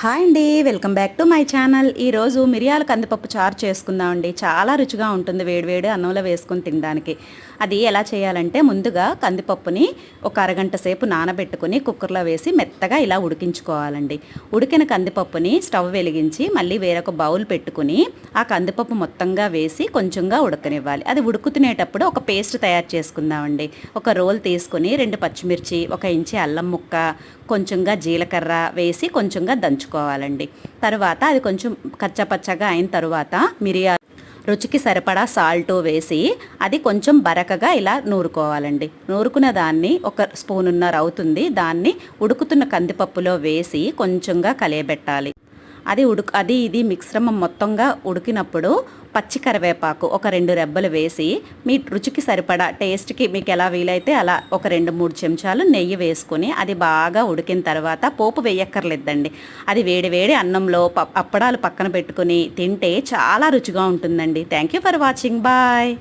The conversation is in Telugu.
హాయ్ అండి welcome back to my channel. ఈరోజు మిరియాల కందిపప్పు చారు చేసుకుందామండి. చాలా రుచిగా ఉంటుంది వేడివేడి అన్నంలో వేసుకొని తినడానికి. అది ఎలా చేయాలంటే ముందుగా కందిపప్పుని ఒక అరగంట సేపు నానబెట్టుకుని కుక్కర్లో వేసి మెత్తగా ఇలా ఉడికించుకోవాలండి. ఉడికిన కందిపప్పుని స్టవ్ వెలిగించి మళ్ళీ వేరొక బౌల్ పెట్టుకుని ఆ కందిపప్పు మొత్తంగా వేసి కొంచెంగా ఉడకనివ్వాలి. అది ఉడుకుతునేటప్పుడు ఒక పేస్ట్ తయారు చేసుకుందామండి. ఒక రోల్ తీసుకుని రెండు పచ్చిమిర్చి ఒక ఇంచి అల్లం ముక్క కొంచెంగా జీలకర్ర వేసి కొంచెంగా దంచుకోవాలండి తర్వాత అది కొంచెం కచ్చపచ్చగా అయిన తర్వాత మిరియాలు రుచికి సరిపడా సాల్ట్ వేసి అది కొంచెం బరకగా ఇలా నూరుకోవాలండి. నూరుకున్న దాన్ని ఒక స్పూనున్నర అవుతుంది దాన్ని ఉడుకుతున్న కందిపప్పులో వేసి కొంచెంగా కలియబెట్టాలి. అది ఉడుకు అది ఇది మిశ్రమం మొత్తంగా ఉడికినప్పుడు పచ్చి కరివేపాకు ఒక రెండు రెబ్బలు వేసి మీ రుచికి సరిపడా టేస్ట్కి మీకు ఎలా వీలైతే అలా ఒక రెండు మూడు చెంచాలు నెయ్యి వేసుకొని అది బాగా ఉడికిన తర్వాత పోపు వేయక్కర్లేదండి. అది వేడి వేడి అన్నంలో ప- అప్పడాలు పక్కన పెట్టుకుని తింటే చాలా రుచిగా ఉంటుందండి. Thank you for watching. Bye.